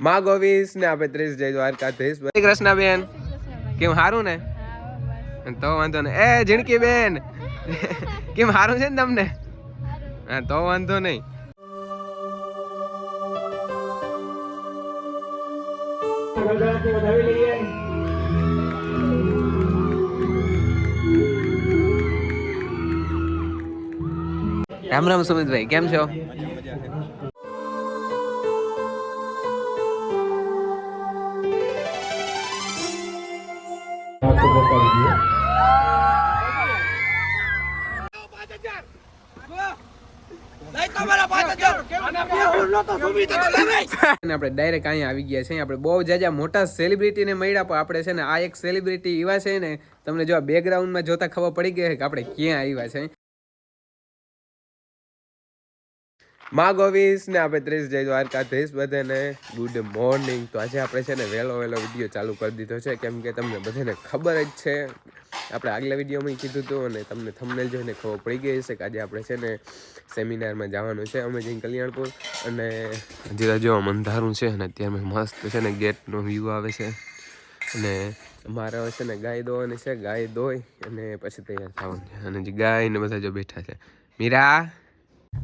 માં ગોવીસ ને આપણે ત્રીસ જય દ્વારકાધીશ. જય કૃષ્ણ બેન કેમ હારું ને? તો વાંધો ને એ જીણકી બેન. કેમ હારું છે ને તમને? હા તો વાંધો નહીં. રામ રામ સુમિતભાઈ કેમ છો? આપણે ડાયરેક્ટ અહીંયા આવી ગયા છે. આપણે બહુ જાજા મોટા સેલિબ્રિટીને મળ્યા પણ આપણે છે ને આ એક સેલિબ્રિટી એવા છે ને તમને જો બેકગ્રાઉન્ડમાં જોતા ખબર પડી ગઈ કે આપણે ક્યાં આવ્યા છે. મા ગોવીસ ને આપણે ત્રીસ જય દ્વારકાધીશ બધાને ગુડ મોર્નિંગ તો આજે આપણે છે ને વહેલો વહેલો વીડિયો ચાલુ કરી દીધો છે. કેમ કે તમને બધાને ખબર જ છે. આપણે આગલા વિડીયોમાં કીધું હતું અને તમને થંબનેલ જોઈને ખબર પડી ગઈ હશે કે આજે આપણે છે ને સેમિનારમાં જવાનું છે. અમે જઈને કલ્યાણપુર અને જીરા જો અંધારું છે અને અત્યારે મસ્ત છે ને ગેટનો વ્યૂ આવે છે. અને મારે છે ને ગાય દોવાની છે ગાય દોઈ અને પછી તૈયાર થવાનું છે. અને જે ગાય ને બધા જો બેઠા છે. મીરા!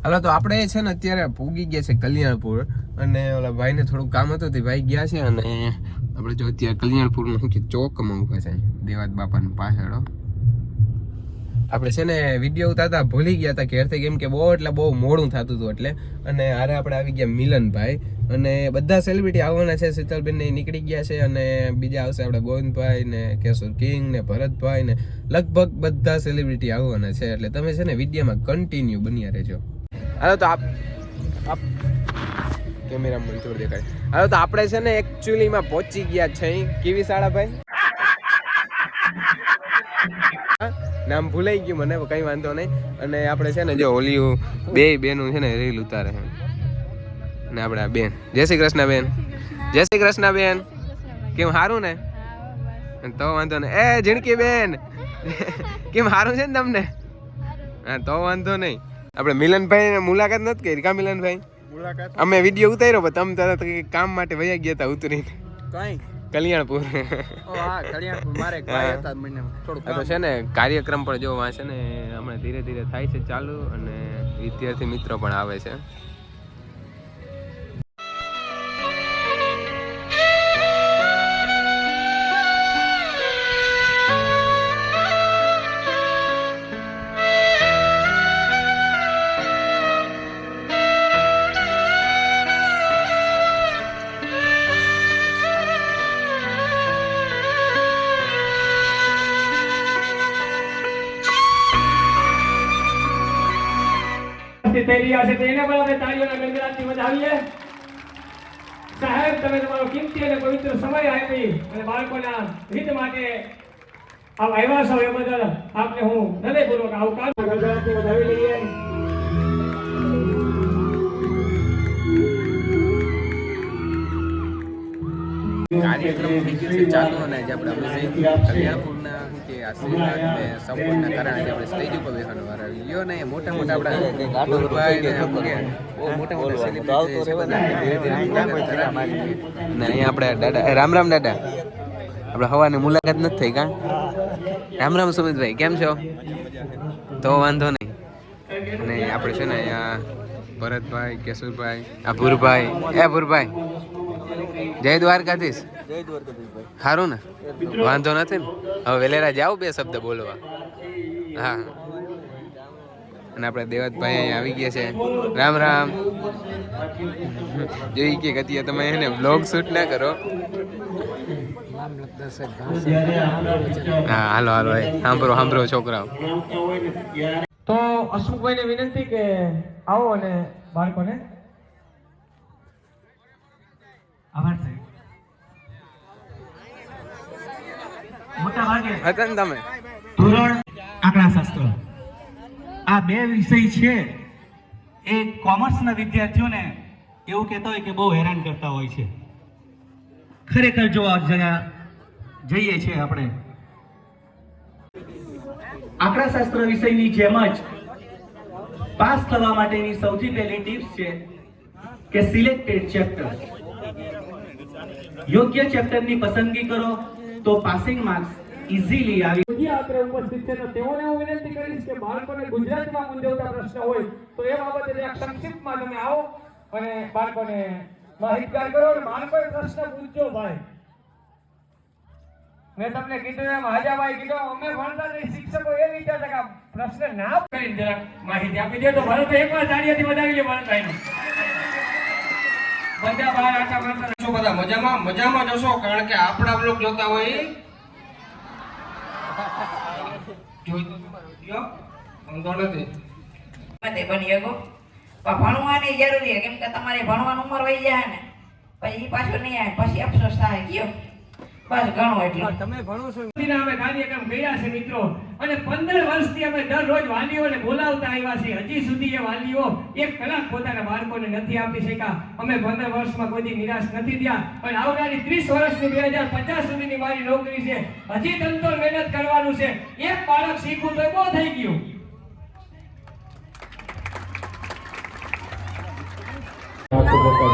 હાલો તો આપણે છે ને અત્યારે પૂગી ગયા છે કલ્યાણપુર અને ઓલા ભાઈને થોડું કામ હતું તે ભાઈ ગયા છે અને આપણે જો અત્યારે કલ્યાણપુરમાં શું કે ચોકમાં ઊભા છે. દેવાત બાપાની પાછળ. આપણે છે ને વીડિયો ઉતારતા ભૂલી ગયા હતા ઘેરથી કેમ કે બહુ એટલે બહુ મોડું થતું હતું એટલે. અને હારે આપણે આવી ગયા મિલનભાઈ. અને બધા સેલિબ્રિટી આવવાના છે. શીતલબેન ને નીકળી ગયા છે અને બીજા આવશે આપણે ગોવિંદભાઈ ને કેશોર કિંગ ને ભરતભાઈ ને લગભગ બધા સેલિબ્રિટી આવવાના છે. એટલે તમે છે ને વિડીયોમાં કન્ટિન્યુ બન્યા રહેજો. હાલો તો આપ આપ કેમેરામાં થોડું દેખાય. હાલો તો આપણે છે ને એકચ્યુઅલીમાં પહોંચી ગયા છે કેવી શાળા ભાઈ? નામ ભૂલાઈ ગયું મને કઈ વાંધો નહીં. અને આપણે છે ને જો ઓલી બે બેનું છે ને રીલ ઉતારે છે. ને આપણે આ બેન. જય શ્રી કૃષ્ણ બેન. જય શ્રી કૃષ્ણ બેન. કેમ હારું ને? તો વાંધો નહીં. એ ઝીણકી બેન. કેમ હારું છે ને તમને? હા તો વાંધો નહીં. આપણે મિલનભાઈ ને મુલાકાત નથી કરી કા મિલનભાઈ? મુલાકાત અમે વીડિયો ઉતાર્યો પણ તમે તરત કામ માટે વયા ગયા હતા ઉતરીને. કઈ? કલ્યાણપુર. કલ્યાણપુર. મારે હતા મને થોડું છે ને કાર્યક્રમ પણ જો છે ને હમણાં ધીરે ધીરે થાય છે ચાલુ અને વિદ્યાર્થી મિત્રો પણ આવે છે. થઈ રહ્યા છે તેને પણ આપણે તાળીઓના ગણગણાટથી વધાવીએ. સાહેબ તમે તમારો કિંમતી અને પવિત્ર સમય આપી અને બાળકોના હિત માટે આપ આવ્યા છો એ બદલ આપને હું હૃદયપૂર્વક આવકાર ગણગણાટથી વધાવી લઈએ. કાર્યક્રમ બીજી ચાલુ અને આપણે જઈ કલ્યાણપુરના શું કે આશીર્વાદ ને સપોર્ટના કારણે આપણે સ્ટેજ ઉપર બેસવાનો. વાર ગયો ને મોટા મોટા આપણા ગુરુભાઈ ને બહુ મોટા મોટા સેલિબ્રિટી ને આપણે દાદા રામ રામ દાદા. આપણે હવાની મુલાકાત નથી થઈ કા? રામ રામ સુમિતભાઈ કેમ છો? તો વાંધો નહીં. અને આપણે છે ને અહીંયા ભરતભાઈ કેશુરભાઈ આ ભૂરભાઈ એ ભૂરભાઈ. જય દ્વારકાધીશ. જય સારું ને? વાંધો નથી ને? હવે વેલેરા જાવ બે શબ્દ બોલવા. હા. અને આપણે દેવતભાઈ અહીંયા આવી ગયા છે. રામ રામ. જોઈ કે કતીએ તમે એને બ્લોગ શૂટ ના કરો. હા હાલો હાલો સાંભળો સાંભળો છોકરાઓ. તો હસમુખભાઈને વિનંતી કે આવો અને બાળકોને આભાર સાહેબ. મોટા ભાગે તમે? ધોરણ આંકડાશાસ્ત્ર આ બે વિષય છે એ કોમર્સના વિદ્યાર્થીઓને એવું કહેતા હોય કે બહુ હેરાન કરતા હોય છે. ખરેખર જો આ જગા જઈએ છીએ આપણે. આંકડાશાસ્ત્ર વિષયની જેમ જ પાસ થવા માટેની સૌથી પહેલી ટિપ્સ છે કે સિલેક્ટેડ ચેપ્ટર યોગ્ય ચેપ્ટરની પસંદગી કરો તો પાસિંગ માર્ક્સ ઇઝીલી આવી આપણે ઉપસ્થિત છે તો તેઓને હું વિનંતી કરીશ કે બાળકોને ગુજરાતીમાં મૂંઝવતા પ્રશ્ન હોય તો એ બાબતે સંક્ષિપ્તમાં તમે આવો અને બાળકોને માહિતગાર કરો અને બાળકોએ પ્રશ્ન પૂછજો ભાઈ. મેં તમને કીધું એમ, હાજાભાઈ કીધું અમે ભણતા તે શિક્ષકો એ વિચારતા કે પ્રશ્ન ના કરીને જરા માહિતી આપી દે તો ભરત એકવાર તાળીઓથી વધાવી લે ભરતભાઈને બધા બહાર બધા મજામાં? મજામાં જશો કારણ કે આપણા બ્લોગ જોતા હોય જોઈ વાંધો નથી. તે બની શકો. પણ ભણવાની જરૂરી છે. કેમ કે તમારે ભણવાની ઉંમર વહી જાય ને. પછી પાછું નહીં આવે. પછી અફસોસ થાય. કયો બસ ગણો એટલે. તમે ભણો છો. અમે કાર્યક્રમ કર્યા છે મિત્રો. અને પંદર વર્ષથી અમે દરરોજ વાલીઓને બોલાવતા આવ્યા છીએ. હજી સુધી એ વાલીઓ એક કલાક પોતાના બાળકોને નથી આપી શક્યા. અમે પંદર વર્ષમાં કોઈથી નિરાશ નથી થયા. પણ આવનારી ત્રીસ વર્ષની બે હજાર પચાસ સુધીની મારી નોકરી છે. હજી તંતોર મહેનત કરવાનું છે. એક બાળક શીખવું તો બહુ થઈ ગયું. કાર્યક્રમને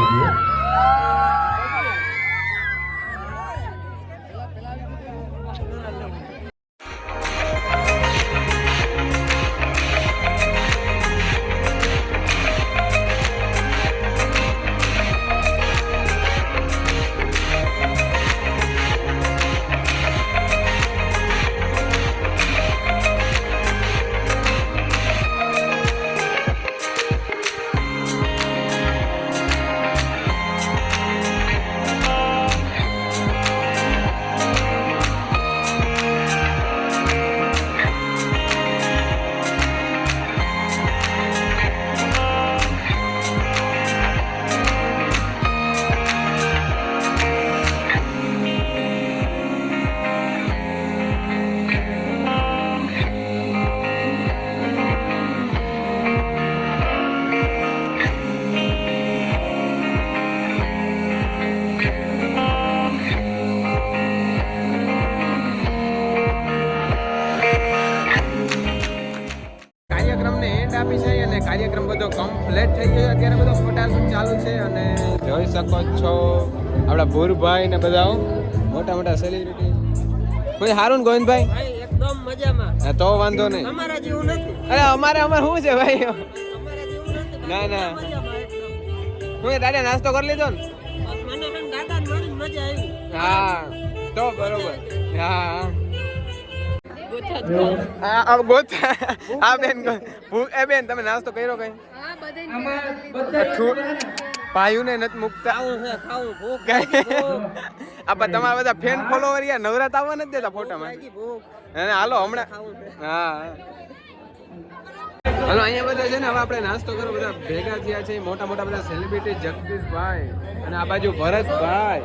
અને કાર્યક્રમ બધો કમ્પ્લીટ થઈ ગયો. અત્યારે બધો ફોટાશૂટ ચાલુ છે અને જોઈ શકો છો આપણા ભૂરભાઈ ને બધા મોટા મોટા સેલિબ્રિટી કોઈ હારું ને ગોવિંદભાઈ? એકદમ મજામાં. હા, તો વાંધો નહીં. અમારા જેવું નથી. અરે અમારે અમારે શું છે ભાઈ? ના ના. હું દાદા નાસ્તો કરી લીધો ને? હા તો બરોબર. હા. આ ગોત આ બેન ગો- એ બેન તમે નાસ્તો કર્યો કઈ? પાયું ને નથી મૂકતા. ખાવું છે ખાવું ભૂખ કઈ? આ તમારા બધા ફેન ફોલોવર યાર નવરાત આવવા નથી દેતા ફોટામાં અને હાલો હમણાં. ખાવું હા હાલો અહીંયા બધા છે ને હવે આપણે નાસ્તો કરો બધા ભેગા થયા છે. મોટા મોટા બધા સેલિબ્રિટી જગદીશભાઈ અને આ બાજુ Bharatbhai.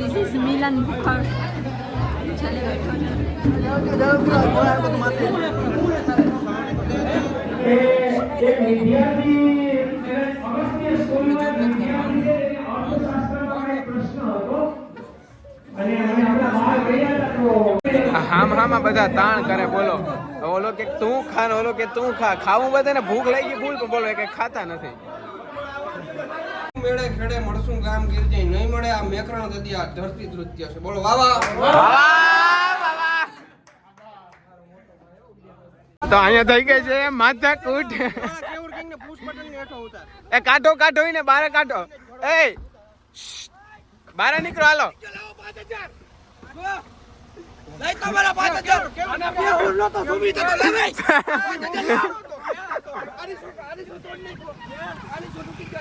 This is Milan Bukhar. હામ હામાં બધા તાણ કરે, બોલો. ઓલો કે તું ખા ઓલો કે તું ખા. ખાવું બધાને ભૂખ લાગી, ભૂલ. બોલો કે ખાતા નથી. મેળે ખેડે મળશું ગામ ગીરજે નહીં મળે આ મેકરણ દદી આ ધરતી નૃત્ય છે. બોલો વાવા તો અહીંયા થઈ ગઈ છે માથા કૂટ. કેવું કિંગ ને પુશ બટન ને હેઠો ઉતાર એ કાઢો કાઢો ને બારે કાઢો. એ બારે નીકળો હાલો.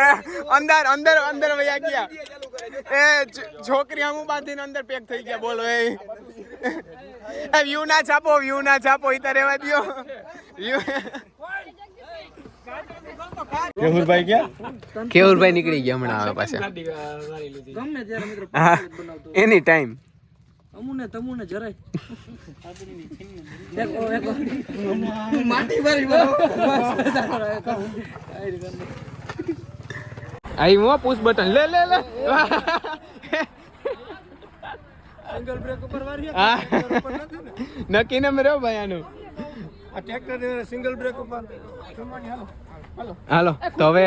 એ, અંદર અંદર અંદર વયા ગયા. એ છોકરી આમ બાંધીને અંદર પેક થઈ ગયા બોલો એ. એ વ્યૂ ના છાપો વ્યૂ ના છાપો ઈ રહેવા દ્યો. વ્યૂ કેવુરભાઈ ક્યાં? કેવુરભાઈ નીકળી ગયા હમણાં આવે પાછા. ગમે ત્યારે મિત્રો એની ટાઈમ અમુને તમુને જરાય. એકો એકો માટી મારી આઈ મો પુશ બટન લે લે લે. સિંગલ બ્રેક ઉપર વારી હા. નક્કી ને મેરો ભાઈ આનું. આ ટ્રેક્ટર સિંગલ બ્રેક ઉપર. હાલો. તો હવે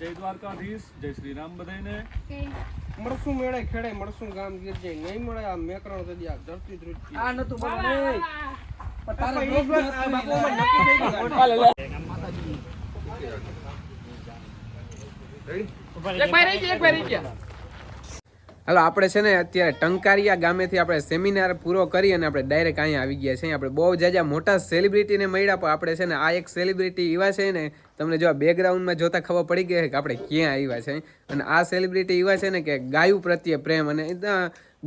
જય દ્વારકાધીશ જય શ્રી રામ બધાને મળશું મેળે ખેડે મળશું ગામ ગીર જઈ નહીં મળે આ મેકરણ તો આ ધરતી ધ્રુજતી આ નતું બોલવાનું તારે problem આ બાપુમાં નક્કી થઈ ગયું. હાલો, આપણે છે ને અત્યારે ટંકારિયા ગામેથી આપણે સેમિનાર પૂરો કરી અને આપણે ડાયરેક્ટ અહીંયા આવી ગયા છીએ. આપણે બહુ જાજા મોટા સેલિબ્રિટીને મળ્યા, પણ આપણે છે ને આ એક સેલિબ્રિટી એવા છે ને, તમને જો બેકગ્રાઉન્ડમાં જોતા ખબર પડી ગઈ કે આપણે ક્યાં આવ્યા છે અને આ સેલિબ્રિટી એવા છે ને કે ગાયું પ્રત્યે પ્રેમ અને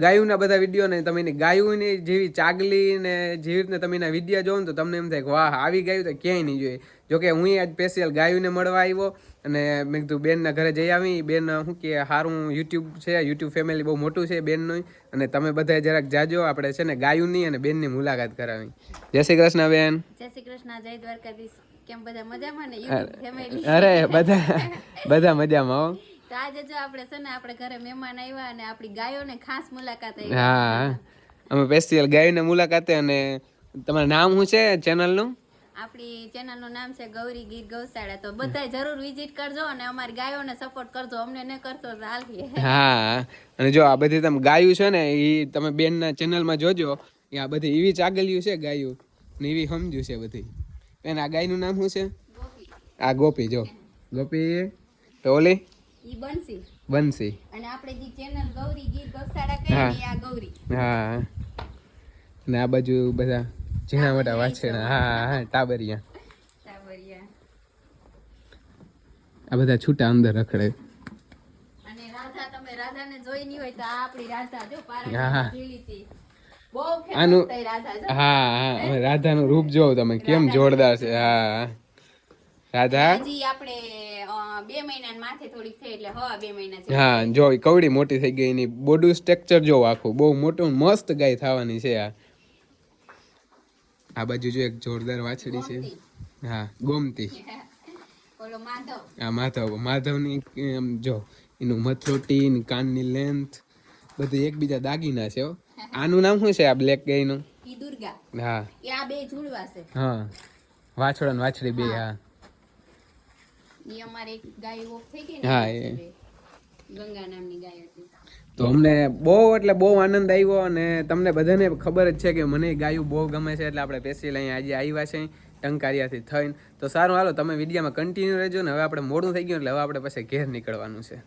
ગાયુના બધા વીડિયો ને તમે એની ગાયુંની જેવી ચાગલી ને જેવી રીતના તમે એના વીડિયો જોવો ને તો તમને એમ થાય કે વાહ, આવી ગાયું તો ક્યાંય નહીં જોઈએ. જોકે હું આજ સ્પેશિયલ ગાયુને મળવા આવ્યો અને મેં કીધું બેનના ઘરે જઈ આવી. બેન શું કે સારું યુટ્યુબ છે યુટ્યુબ ફેમિલી બહુ મોટું છે બેનનું. અને તમે બધા જરાક જાજો આપણે છે ને ગાયુની અને બેનની મુલાકાત કરાવી. જય શ્રી કૃષ્ણ બેન. જય શ્રી કૃષ્ણ જય દ્વારકાધીશ. કેમ બધા મજામાં ને ફેમિલી અરે બધા બધા મજામાં હો. તો આજે જો આપણે છે ને આપણે ઘરે મહેમાન આવ્યા અને આપણી ગાયોને ખાસ મુલાકાત આવી. હા અમે સ્પેશિયલ ગાયુંને મુલાકાતે અને તમારું નામ શું છે? ચેનલનું આપણી ચેનલનું નામ છે ગૌરી ગીર ગૌશાળા. તો બધા જરૂર વિઝિટ કરજો અને અમારી ગાયોને સપોર્ટ કરજો. અમને ન કરશો તો હા અને જો આ બધી તમે ગાયું છે ને એ તમે બેનના ચેનલમાં જોજો. એ આ બધી એવી ચાગલિયું છે ગાયું. ને એવી સમજ્યું છે બધી. બેન આ ગાયનું નામ શું છે? આ ગોપી જો. ગોપી તો ઓલી? ઈ બનશી બંસી. અને આપણે જે ચેનલ ગૌરી ગીર ગૌશાળા કહીએ. આ ગૌરી. હા. ને આ બાજુ બધા ઝીણા મોટા વાછરડા. હા હા ટાબરિયા ટાબરિયા. આ બધા છૂટા અંદર રખડે. અને રાધા તમે રાધાને જોઈ હોય તો આ આપણી રાધા જો હા. પારા આનું- હા રાધાનું રૂપ જોવો તમે કેમ જોરદાર છે. હા રાધા? હજી આપણે બે મહિના માથે થોડીક થઈ એટલે હા બે મહિના હા જો કવડી મોટી થઈ ગઈ એની બોડું સ્ટ્રક્ચર જો આખું. બહુ મોટું મસ્ત ગાય થવાની છે આ. આ બાજુ જો એક જોરદાર વાછડી છે. હા ગોમતી. હા માધવ. આ માધવ માધવની એમ જો એનું મથરોટી એની કાનની લેન્થ બધું એકબીજા દાગીના છે હો. આનું નામ શું છે આ બ્લેક ગાયનું હા. આ બે જુડવા છે. હા. વાછડા ને વાછડી બે હા. ઈ અમારે ગાય ઓફ થઈ ગઈ હા, ને. ગંગા નામની ગાય હતી. તો અમને બહુ એટલે બહુ આનંદ આવ્યો અને તમને બધાને ખબર જ છે કે મને ગાયું બહુ ગમે છે એટલે આપણે પેસી અહીંયા આજે આવ્યા છે ટંકારિયાથી થઈને. તો સારું હાલો તમે વિડીયામાં કન્ટિન્યુ રહેજો ને હવે આપણે મોડું થઈ ગયું એટલે હવે આપણે પછી ઘેર નીકળવાનું છે.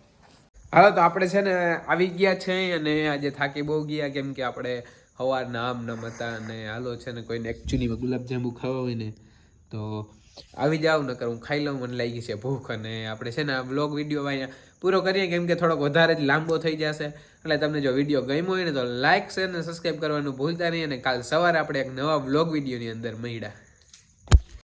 હાલો તો આપણે છે ને આવી ગયા છે અને આજે થાકી બહુ ગયા કેમ કે આપણે સવારના આમ નમ હતા અને હાલો છે ને કોઈને એકચ્યુઅલીમાં ગુલાબજાંબુ ખાવા હોય ને તો આવી જાવ, નકર હું ખાઈ લઉં, મને લાગી છે ભૂખ અને આપણે છે ને આ બ્લોગ વીડિયો અહીંયા પૂરો કરીએ, કેમ કે થોડોક વધારે જ લાંબો થઈ જશે. એટલે તમને જો વીડિયો ગમ્યો હોય ને તો લાઇક શેર અને સબસ્ક્રાઈબ કરવાનું ભૂલતા નહીં અને કાલ સવારે આપણે એક નવા બ્લોગ વિડીયોની અંદર મળ્યા.